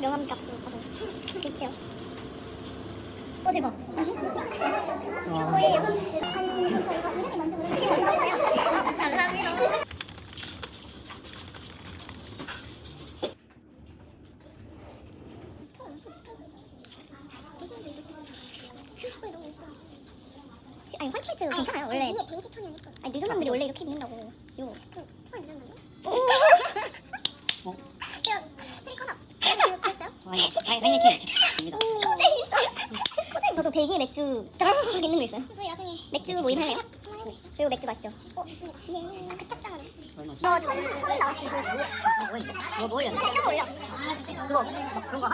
명함 값으로 받아 드릴게요. 어 대박. 맛있어 이거 뭐예요? 아니 지금 저 이거 이름이 뭔지 모르겠어요 감사합니다 시- 아니 화이트화이트 괜찮아요 원래 위에 베이지 톤이 아니 뉴저남들이 원래 이렇게 입는다고. 이거 그헐 뉴저남이요? 오 어? 이거 스리커나 소재 저도 벨기에 맥주 쫙 있는 거 있어요 저희 나중에 맥주 모임 할래요? 그리고 맥주 마시죠 어 좋습니다 네 그짝장으로 얼마지? 어 처음, 처음 나왔어요 뭐? 그거 뭐 올려 그거, 뭐 그런 거